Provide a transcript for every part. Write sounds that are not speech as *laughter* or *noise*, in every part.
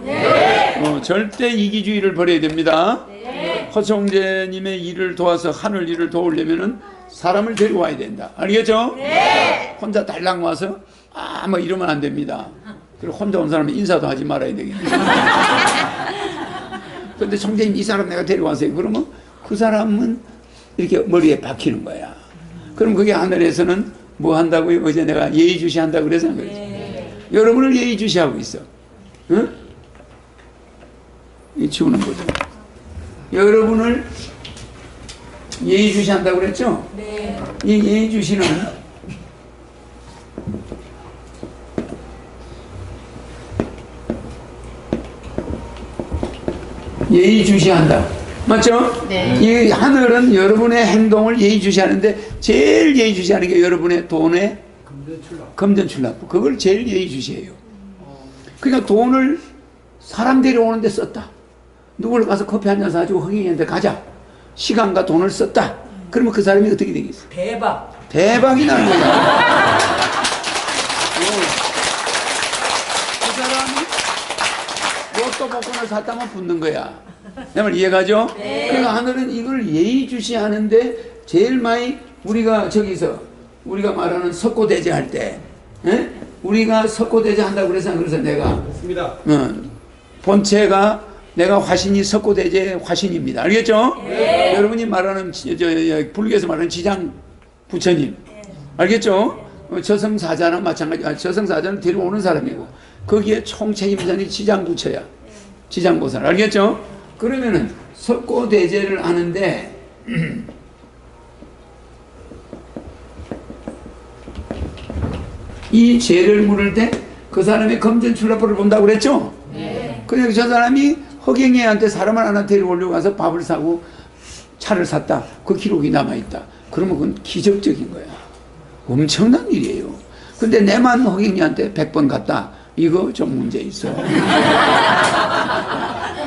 어, 절대 이기주의를 버려야 됩니다. 허성재님의 일을 도와서 하늘 일을 도우려면은 사람을 데리고 와야 된다. 알겠죠? 혼자 달랑 와서 아 뭐 이러면 안 됩니다. 그리고 혼자 온 사람은 인사도 하지 말아야 되겠네. *laughs* 근데 총재님 이 사람 내가 데리고 왔어요. 그러면 그 사람은 이렇게 머리에 박히는 거야. 그럼 그게 하늘에서는 뭐 한다고요? 어제 내가 예의주시 한다고 그래서 안 그러지. 여러분을 예의주시하고 있어. 응? 이 치우는 거죠. 여러분을 예의주시 한다고 그랬죠? 네. 이 예의주시는 예의주시한다. 맞죠? 네. 이 하늘은 여러분의 행동을 예의주시하는데 제일 예의주시하는 게 여러분의 돈의 금전출납부. 그걸 제일 예의주시해요. 그러니까 돈을 사람 데려오는데 썼다. 누굴 가서 커피 한 잔 사주고 흥행했는데 가자. 시간과 돈을 썼다. 그러면 그 사람이 어떻게 되겠어? 대박. 대박이 나는 거야. *laughs* 어. 그 사람이 로또 복권을 샀다면 붙는 거야. 내말 이해가죠? 그러니까 하늘은 이걸 예의주시하는데 제일 많이 우리가 저기서 우리가 말하는 석고대제 할 때, 에? 우리가 석고대제 한다고 그래서 그래서 내가 맞습니다. 어, 본체가 내가 화신이 석고대제 화신입니다. 알겠죠? 여러분이 말하는 지- 저, 저, 불교에서 말하는 지장 부처님 알겠죠? 어, 저승사자는 마찬가지. 아, 저승사자는 데려오는 사람이고 거기에 총책임자는 지장 부처야. 지장보살 알겠죠? 그러면은 석고대제를 하는데 *clears throat* 이 죄를 물을 때 그 사람의 검전 출납부를 본다고 그랬죠? 그러니까 저 사람이 허경이한테 사람을 하나 데려오려고 가서 밥을 사고 차를 샀다. 그 기록이 남아있다. 그러면 그건 기적적인 거야. 엄청난 일이에요. 근데 내만 허경이한테 100번 갔다. 이거 좀 문제 있어. *laughs*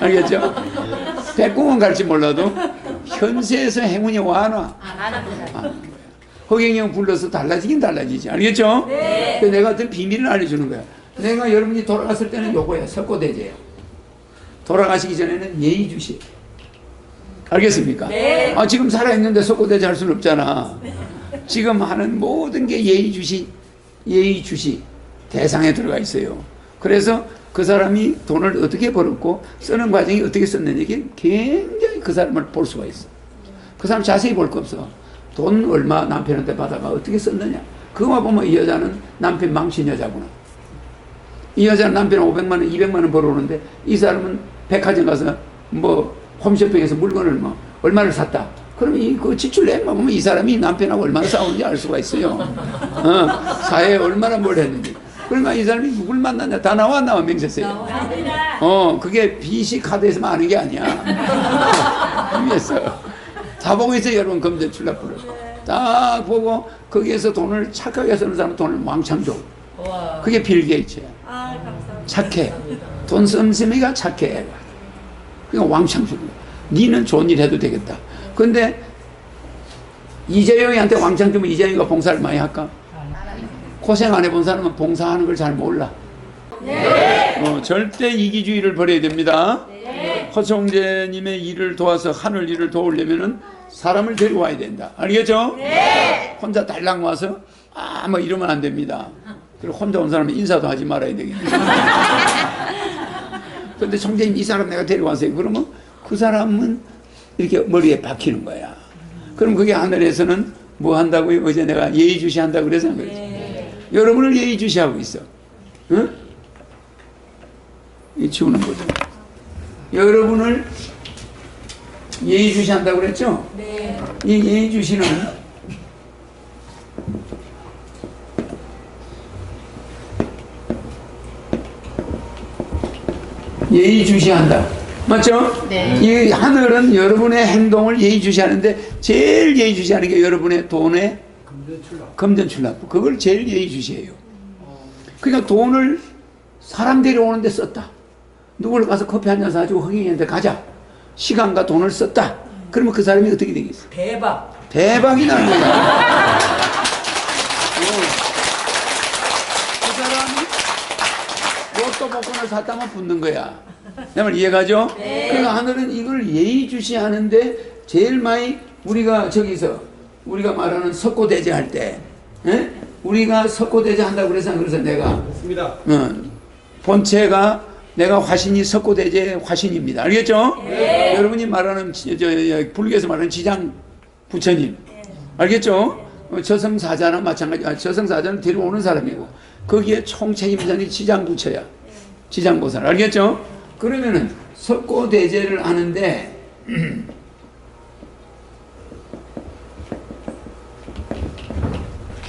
알겠죠? 100공은 갈지 몰라도 현세에서 행운이 와나. 아, 허경이 형 불러서 달라지긴 달라지지. 알겠죠? 네. 내가 어떤 비밀을 알려주는 거야. 내가 여러분이 돌아갔을 때는 요거야. 석고대제야. 돌아가시기 전에는 예의 주시. 알겠습니까? 네. 아, 지금 살아있는데 석고대제 할 수는 없잖아. 지금 하는 모든 게 예의 주시, 예의 주시 대상에 들어가 있어요. 그래서 그 사람이 돈을 어떻게 벌었고 쓰는 과정이 어떻게 썼는지 굉장히 그 사람을 볼 수가 있어. 그 사람 자세히 볼 거 없어. 돈 얼마 남편한테 받아가 어떻게 썼느냐. 그거만 보면 이 여자는 남편 망친 여자구나. 이 여자는 남편 500만 원, 200만 원 벌어오는데 이 사람은 백화점 가서 뭐 홈쇼핑에서 물건을 뭐 얼마를 샀다. 그러면 이그 지출 내역만 보면 이 사람이 남편하고 얼마나 싸우는지 알 수가 있어요. 어, 사회에 얼마나 뭘 했는지. 그러니까 이 사람이 누굴 만났냐 다 나와 안 나와 명세서에. 어, 그게 BC 카드에서만 아는 게 아니야. 위에서. 다 보고 있어요, 여러분, 검전 출납부를. 딱 보고, 거기에서 돈을 착하게 쓰는 사람은 돈을 왕창 줘. 와. 그게 빌 게이츠야. 아. 착해. 돈 씀씀이가 착해. 그러니까 왕창 주는 거야. 니는 좋은 일 해도 되겠다. 근데 이재용이한테 왕창 주면 이재용이가 봉사를 많이 할까? 고생 안 해본 사람은 봉사하는 걸 잘 몰라. 어, 절대 이기주의를 버려야 됩니다. 허성재님의 일을 도와서 하늘 일을 도우려면은 사람을 데리고 와야 된다. 알겠죠? 혼자 달랑 와서 아 뭐 이러면 안 됩니다. 그리고 혼자 온 사람은 인사도 하지 말아야 되겠네. 근데 총재님 이 사람 내가 데리고 왔어요. 그러면 그 사람은 이렇게 머리에 박히는 거야. 그럼 그게 하늘에서는 뭐 한다고요? 어제 내가 예의주시 한다고 그래서 안 그러지. 여러분을 예의주시하고 있어. 응? 이 치우는 거죠. 여러분을 예의주시 한다고 그랬죠? 네. 이 예의주시는 예의주시한다. 맞죠? 네. 이 하늘은 여러분의 행동을 예의주시하는데 제일 예의주시하는 게 여러분의 돈의 금전출납부. 그걸 제일 예의주시해요. 그러니까 돈을 사람 데려오는데 썼다. 누굴 가서 커피 한 잔 사주고 흥행했는데 가자. 시간과 돈을 썼다. 그러면 그 사람이 어떻게 되겠어? 대박. 대박이 나는 거야. 어. 그 샀다면 붙는 거야. 내말 이해가죠? 그러니까 하늘은 이걸 예의주시하는데 제일 많이 우리가 저기서 우리가 말하는 석고대제 할 때, 예? 우리가 석고대제 한다고 그래서 안 그래서 내가 맞습니다. 어, 본체가 내가 화신이 석고대제 화신입니다. 알겠죠? 여러분이 말하는 지- 저, 저, 불교에서 말하는 지장 부처님 알겠죠? 어, 저승사자는 마찬가지. 아, 저승사자는 데려오는 사람이고 거기에 총책임자니 지장 부처야. 지장보살 알겠죠? 그러면은 석고대제를 하는데 *clears throat*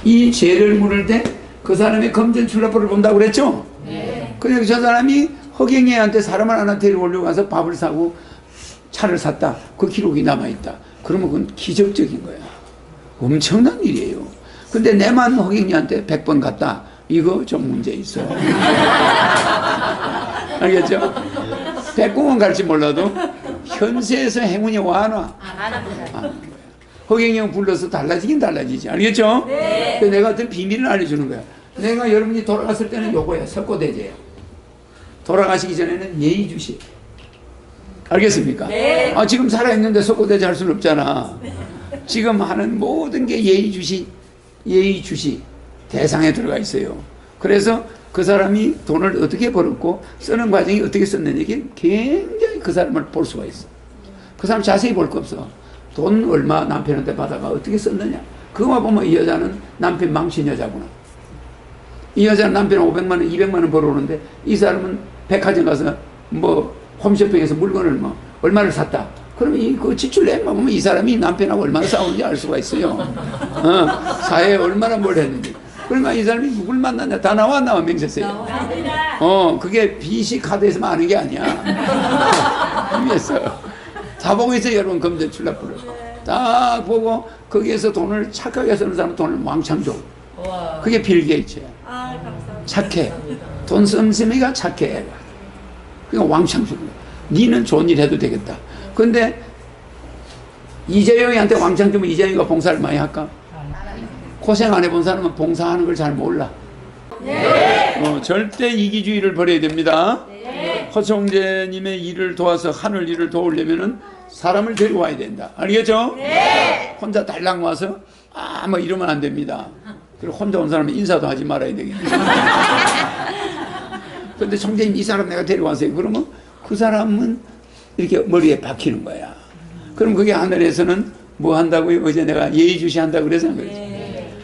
이 죄를 물을 때 그 사람의 검전출납부를 본다고 그랬죠? 근데 저 사람이 허경이한테 사람을 하나 데려오려고 가서 밥을 사고 차를 샀다. 그 기록이 남아있다. 그러면 그건 기적적인 거야. 엄청난 일이에요. 근데 내만 허경이한테 100번 갔다. 이거 좀 문제 있어. *laughs* 알겠죠? 100공은 갈지 몰라도 현세에서 행운이 와나. 허경이 형 불러서 달라지긴 달라지지. 알겠죠? 네. 내가 어떤 비밀을 알려주는 거야. 내가 여러분이 돌아갔을 때는 요거야. 석고대제야. 돌아가시기 전에는 예의주시. 알겠습니까? 네. 아, 지금 살아있는데 석고대제 할 수는 없잖아. 지금 하는 모든 게 예의주시, 예의주시 대상에 들어가 있어요. 그래서 그 사람이 돈을 어떻게 벌었고 쓰는 과정이 어떻게 썼는지 굉장히 그 사람을 볼 수가 있어. 그 사람 자세히 볼 거 없어. 돈 얼마 남편한테 받아가 어떻게 썼느냐. 그거만 보면 이 여자는 남편 망친 여자구나. 이 여자는 남편 500만 원, 200만 원 벌어오는데 이 사람은 백화점 가서 뭐 홈쇼핑에서 물건을 뭐 얼마를 샀다. 그러면 이그 지출 내만 보면 이 사람이 남편하고 얼마나 싸우는지 알 수가 있어요. 어, 사회에 얼마나 뭘 했는지. 그러니까 이 사람이 누굴 만났냐 다 나와 안 나와 명세서에. 어, 그게 BC 카드에서만 아는 게 아니야. 위에서. 다 보고 있어요, 여러분, 검전 출납부를. 다 보고, 거기에서 돈을 착하게 쓰는 사람 돈을 왕창 줘. 그게 빌 게이츠야. 아. 착해. 돈 씀씀이가 착해. 그러니까 왕창 주는 거야. 니는 좋은 일 해도 되겠다. 근데, 이재용이한테 왕창 주면 이재용이가 봉사를 많이 할까? 고생 안 해본 사람은 봉사하는 걸 잘 몰라. 어, 절대 이기주의를 버려야 됩니다. 허성재님의 일을 도와서 하늘 일을 도우려면은 사람을 데려와야 된다. 알겠죠? 혼자 달랑 와서 아 뭐 이러면 안 됩니다. 그리고 혼자 온 사람은 인사도 하지 말아야 되겠네. *laughs* 근데 총재님 이 사람 내가 데려왔어요. 그러면 그 사람은 이렇게 머리에 박히는 거야. 그럼 그게 하늘에서는 뭐 한다고요? 어제 내가 예의주시 한다고 그래서 안 그랬지.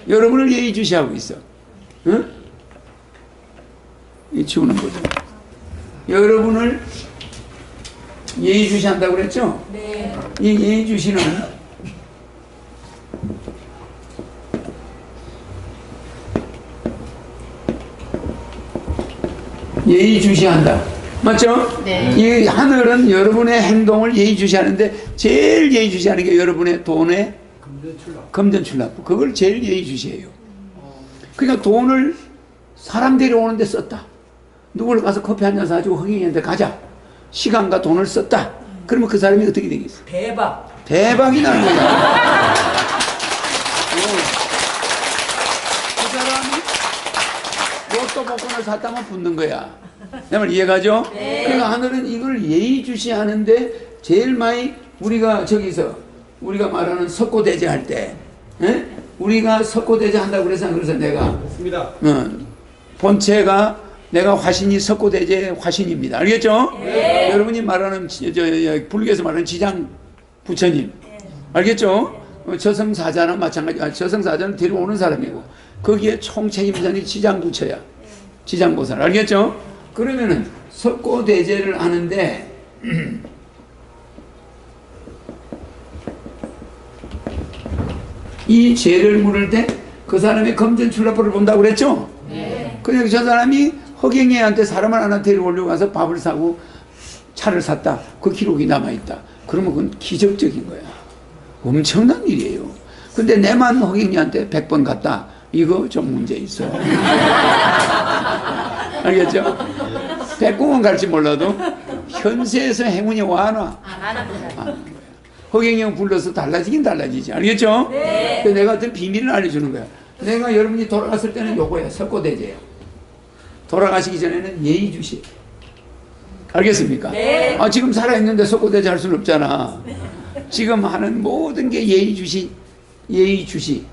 여러분을 예의주시하고 있어. 응? 이 치우는 거죠. 여러분을 예의주시한다고 그랬죠? 네. 이 예의주시는 예의주시한다. 맞죠? 네. 이 하늘은 여러분의 행동을 예의주시하는데 제일 예의주시하는 게 여러분의 돈의 금전 출납. 그걸 제일 예의주시해요. 그러니까 돈을 사람 데려오는데 썼다. 누구를 가서 커피 한 잔 사주고 흥행이한테 가자. 시간과 돈을 썼다. 그러면 그 사람이 어떻게 되겠어? 대박. 대박이 나는 거야. *laughs* 어. 그 사람이 로또 복권을 샀다면 붙는 거야. 내말 이해가죠? 그러니까 하늘은 이걸 예의주시하는데 제일 많이 우리가 저기서 우리가 말하는 석고대제 할 때, 예? 우리가 석고대제 한다고 그래서 안 그래서 내가 맞습니다. 어, 본체가 내가 화신이 석고대제 화신입니다. 알겠죠? 여러분이 말하는 지- 저, 저, 불교에서 말하는 지장 부처님 알겠죠? 어, 저승사자는 마찬가지. 아, 저승사자는 데려오는 사람이고 거기에 총책임자니 지장 부처야. 지장 보살 알겠죠? 그러면은 석고대제를 하는데 이 죄를 물을 때 그 사람의 검전출납부를 본다고 그랬죠? 근데 저 사람이 허경이한테 사람을 하나 데려오려고 가서 밥을 사고 차를 샀다. 그 기록이 남아있다. 그러면 그건 기적적인 거야. 엄청난 일이에요. 근데 내만 허경이한테 100번 갔다. 이거 좀 문제 있어. *laughs* 알겠죠? 100공은 갈지 몰라도 현세에서 행운이 와나. 허경이 형 불러서 달라지긴 달라지지. 알겠죠? 네. 내가 어떤 비밀을 알려주는 거야. 내가 여러분이 돌아갔을 때는 요거야. 석고대제야. 돌아가시기 전에는 예의주시. 알겠습니까? 네. 아, 지금 살아있는데 석고대죄 할 수는 없잖아. 지금 하는 모든 게 예의주시, 예의주시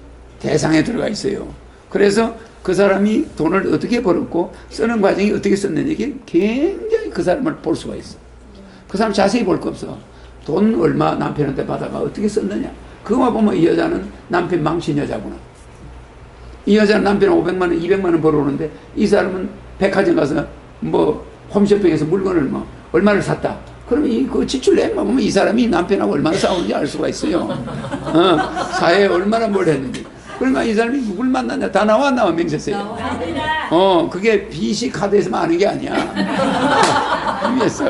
대상에 들어가 있어요. 그래서 그 사람이 돈을 어떻게 벌었고 쓰는 과정이 어떻게 썼는지 굉장히 그 사람을 볼 수가 있어. 그 사람 자세히 볼 거 없어. 돈 얼마 남편한테 받아가 어떻게 썼느냐. 그거만 보면 이 여자는 남편 망신 여자구나. 이 여자는 남편 500만 원, 200만 원 벌어오는데 이 사람은 백화점 가서 뭐 홈쇼핑에서 물건을 뭐 얼마를 샀다. 그러면 이그 지출 내역만 보면 이 사람이 남편하고 얼마나 싸우는지 알 수가 있어요. 어, 사회에 얼마나 뭘 했는지. 그러니까 이 사람이 누굴 만났냐 다 나와 안 나와 명세서에. 어 그게 BC 카드에서만 아는 게 아니야. *laughs* 위에서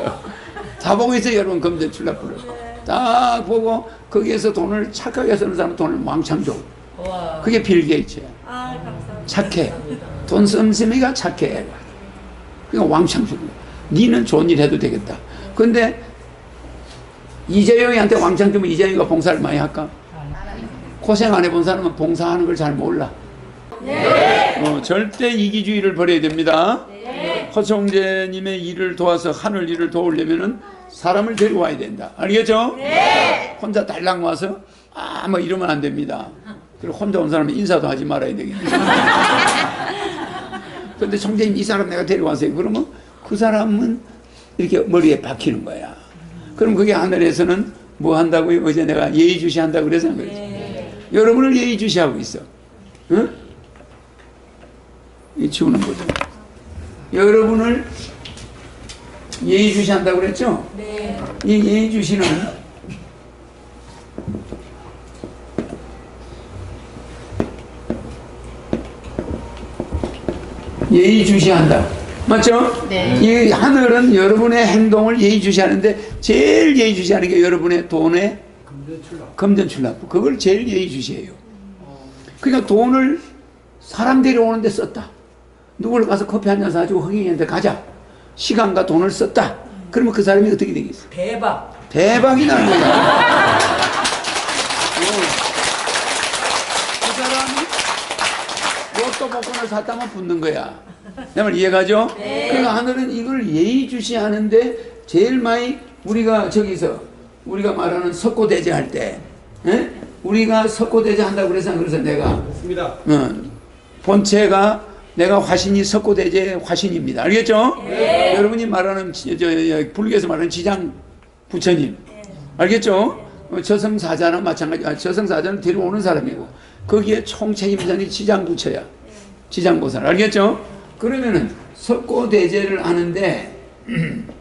다 보고 있어요 여러분 검전 출납부를. 다 보고 거기에서 돈을 착하게 쓰는 사람은 돈을 왕창 줘. 와. 그게 빌 게이츠야. 아. 착해. 돈 씀씀이가 착해. 그러니까 왕창 주는 거야. 니는 좋은 일 해도 되겠다. 근데 이재용이한테 왕창 주면 이재용이가 봉사를 많이 할까? 고생 안 해본 사람은 봉사하는 걸 잘 몰라. 어, 절대 이기주의를 버려야 됩니다. 허청재님의 일을 도와서 하늘 일을 도우려면은 사람을 데리고 와야 된다. 알겠죠? 혼자 달랑 와서 아 뭐 이러면 안 됩니다. 그리고 혼자 온 사람은 인사도 하지 말아야 되겠네. *laughs* 근데 총재님 이 사람 내가 데려왔어요. 그러면 그 사람은 이렇게 머리에 박히는 거야. 그럼 그게 하늘에서는 뭐 한다고요? 어제 내가 예의주시 한다고 그래서 한 거지. 여러분을 예의주시하고 있어. 응? 이 치우는 거죠. 여러분을 예의주시한다고 그랬죠? 네. 이 예의주시는 예의주시한다. 맞죠? 네. 이 하늘은 여러분의 행동을 예의주시하는데 제일 예의주시하는 게 여러분의 돈의 금전출납부. 그걸 제일 예의주시해요. 그러니까 돈을 사람 데려오는데 썼다. 누구를 가서 커피 한 잔 사주고 흥행이한테 가자. 시간과 돈을 썼다. 그러면 그 사람이 어떻게 되겠어? 대박. 대박이 나는 거야. *laughs* 어. 그 사람이 로또 복권을 샀다면 붙는 거야. 내말 이해가죠? 그러니까 하늘은 이걸 예의주시하는데 제일 많이 우리가 저기서 우리가 말하는 석고대제 할 때, 에? 우리가 석고대제 한다고 그래서 그래서 내가 맞습니다. 어, 본체가 내가 화신이 석고대제 화신입니다. 알겠죠? 여러분이 말하는 지- 저, 저, 불교에서 말하는 지장 부처님 알겠죠? 어, 저승사자는 마찬가지. 아, 저승사자는 데려오는 사람이고 거기에 총책임자니 지장 부처야. 지장 보살 알겠죠? 그러면은 석고대제를 하는데 *clears throat*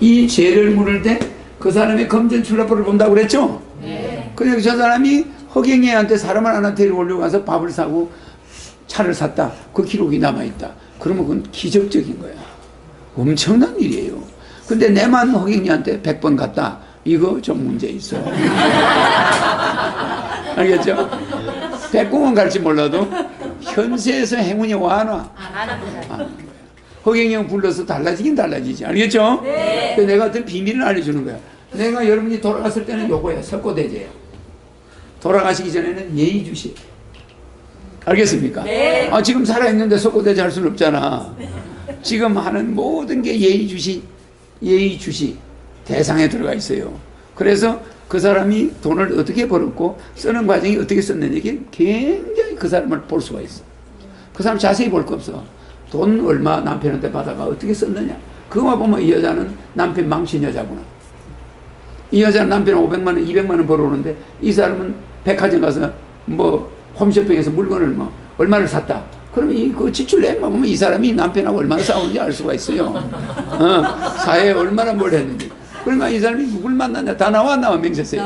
이 죄를 물을 때 그 사람의 검전 출납부를 본다고 그랬죠? 그러니까 저 사람이 허경이한테 사람을 하나 데려오려고 가서 밥을 사고 차를 샀다. 그 기록이 남아있다. 그러면 그건 기적적인 거야. 엄청난 일이에요. 근데 내만 허경이한테 100번 갔다. 이거 좀 문제 있어. *laughs* 알겠죠? 100공은 갈지 몰라도 현세에서 행운이 와나. 안 하는 거야. 허경이 형 불러서 달라지긴 달라지지. 알겠죠? 네. 내가 어떤 비밀을 알려주는 거야. 내가 여러분이 돌아갔을 때는 요거야. 석고대제야. 돌아가시기 전에는 예의 주시. 알겠습니까? 네. 아, 지금 살아있는데 석고대제 할 수는 없잖아. 지금 하는 모든 게 예의 주시, 예의 주시 대상에 들어가 있어요. 그래서 그 사람이 돈을 어떻게 벌었고 쓰는 과정이 어떻게 썼는지 굉장히 그 사람을 볼 수가 있어. 그 사람 자세히 볼 거 없어. 돈 얼마 남편한테 받아가 어떻게 썼느냐. 그거만 보면 이 여자는 남편 망신 여자구나. 이 여자는 남편 500만 원, 200만 원 벌어오는데 이 사람은 백화점 가서 뭐 홈쇼핑에서 물건을 뭐 얼마를 샀다. 그러면 이그 지출 보면 이 사람이 남편하고 얼마나 싸우는지 알 수가 있어요. 어, 사회에 얼마나 뭘 했는지. 그러니까 이 사람이 누굴 만났냐 다 나와 안 나와 명세서에.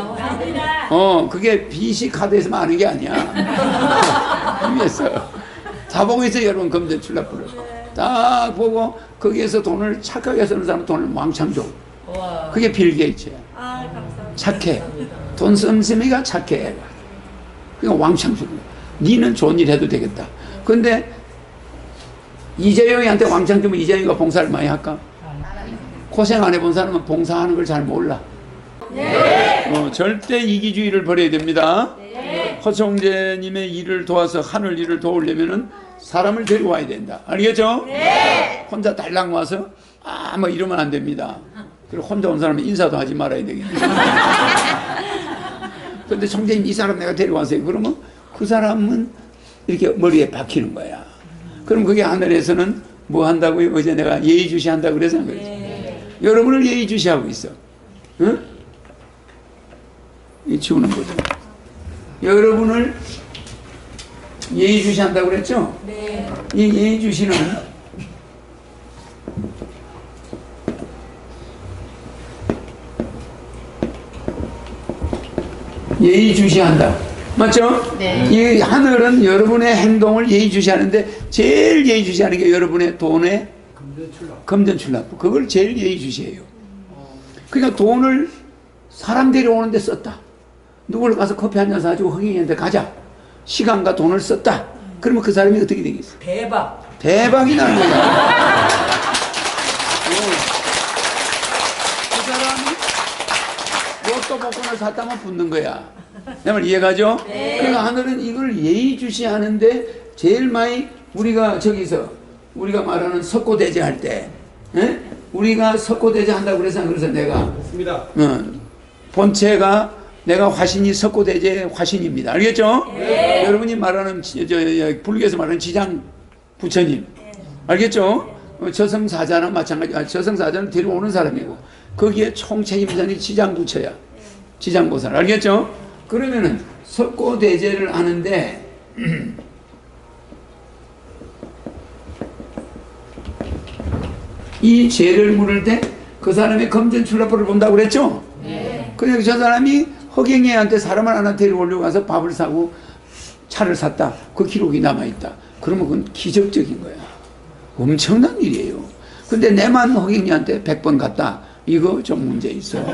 어 그게 BC 카드에서만 아는 게 아니야. *laughs* 위에서 있어요 여러분 검전 출납부를. 다 보고 거기에서 돈을 착하게 쓰는 사람은 돈을 왕창 줘. 와. 그게 빌 게이츠야. 아, 감사합니다. 착해. 돈 씀씀이가 착해. 그러니까 왕창 거야. 니는 좋은 일 해도 되겠다. 근데 이재용이한테 왕창 주면 이재용이가 봉사를 많이 할까? 고생 안 해본 사람은 봉사하는 걸 잘 몰라. 어, 절대 이기주의를 버려야 됩니다. 허청재님의 일을 도와서 하늘 일을 도우려면은 사람을 데리고 와야 된다. 알겠죠? 네. 혼자 달랑 와서 아 뭐 이러면 안 됩니다. 그리고 혼자 온 사람은 인사도 하지 말아야 되겠네. *laughs* 근데 총재님 이 사람 내가 데리고 왔어요. 그러면 그 사람은 이렇게 머리에 박히는 거야. 그럼 그게 하늘에서는 뭐 한다고요? 어제 내가 예의주시 한다고 그래서 안 그랬지. 여러분을 예의주시하고 있어. 응? 이 치우는 거죠. 여러분을 예의주시 한다고 그랬죠? 네. 이 예의주시는 예의주시한다. 맞죠? 네. 이 하늘은 여러분의 행동을 예의주시하는데 제일 예의주시하는 게 여러분의 돈의 금전출납. 그걸 제일 예의주시해요. 그러니까 돈을 사람 데려오는데 썼다. 누굴 가서 커피 한 잔 사주고 흥행인데 가자. 시간과 돈을 썼다. 그러면 그 사람이 어떻게 되겠어? 대박. 대박이 나는 거야. 어. 그 사람이 복권을 샀다면 붙는 거야. 내말 이해가죠? 그러니까 하늘은 이걸 예의주시하는데 제일 많이 우리가 저기서 우리가 말하는 석고대제 할 때, 에? 우리가 석고대제 한다고 그래서 그래서 내가 맞습니다. 어, 본체가 내가 화신이 석고대제 화신입니다. 알겠죠? 여러분이 말하는 지- 저, 저, 불교에서 말하는 지장 부처님 알겠죠? 어, 저승사자는 마찬가지. 아, 저승사자는 데려오는 사람이고 거기에 총책임자는 지장 부처야. 지장보살 알겠죠? 그러면은 석고대제를 하는데 *clears throat* 이 죄를 물을 때 그 사람의 검전 출납부를 본다고 그랬죠? 그러니까 저 사람이 허경이한테 사람을 하나 데려오려고 가서 밥을 사고 차를 샀다. 그 기록이 남아있다. 그러면 그건 기적적인 거야. 엄청난 일이에요. 근데 내만 허경이한테 100번 갔다. 이거 좀 문제 있어. *laughs*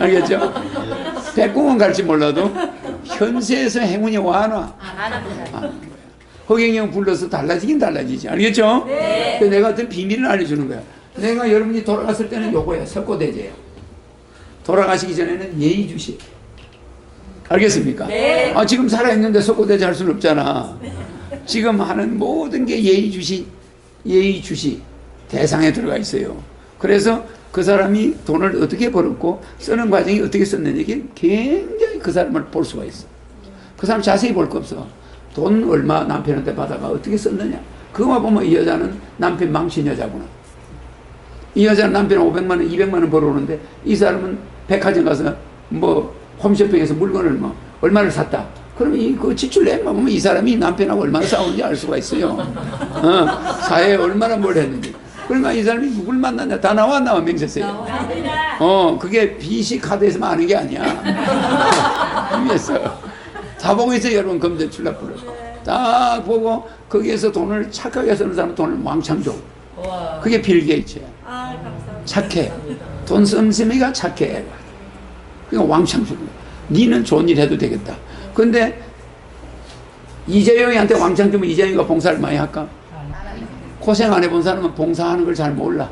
알겠죠? 100공은 갈지 몰라도 현세에서 행운이 와나. 아, 허경이 형 불러서 달라지긴 달라지지. 알겠죠? 네. 내가 어떤 비밀을 알려주는 거야. 내가 여러분이 돌아갔을 때는 요거야. 석고대제야. 돌아가시기 전에는 예의주시. 알겠습니까? 네. 아, 지금 살아있는데 석고대제 할 수는 없잖아. 지금 하는 모든 게 예의주시, 예의주시 대상에 들어가 있어요. 그래서 그 사람이 돈을 어떻게 벌었고 쓰는 과정이 어떻게 썼는지 굉장히 그 사람을 볼 수가 있어. 그 사람 자세히 볼 거 없어. 돈 얼마 남편한테 받아가 어떻게 썼느냐. 그거만 보면 이 여자는 남편 망친 여자구나. 이 여자는 남편 500만 원, 200만 원 벌어오는데 이 사람은 백화점 가서 뭐 홈쇼핑에서 물건을 뭐 얼마를 샀다. 그러면 이그 지출 내역만 보면 이 사람이 남편하고 얼마나 싸우는지 알 수가 있어요. 어, 사회에 얼마나 뭘 했는지. 그러니까 이 사람이 누굴 만났냐 다 나와 안 나와 명세서에. 어, 그게 BC 카드에서만 아는 게 아니야. 위에서. 다 보고 있어요, 여러분, 검전 출납부를. 딱 보고, 거기에서 돈을 착하게 쓰는 사람은 돈을 왕창 줘. 와. 그게 빌 게이츠야. 아. 착해. 돈 씀씀이가 착해. 그러니까 왕창 주는 거야. 니는 좋은 일 해도 되겠다. 근데, 이재용이한테 왕창 주면 이재용이가 봉사를 많이 할까? 고생 안 해본 사람은 봉사하는 걸 잘 몰라.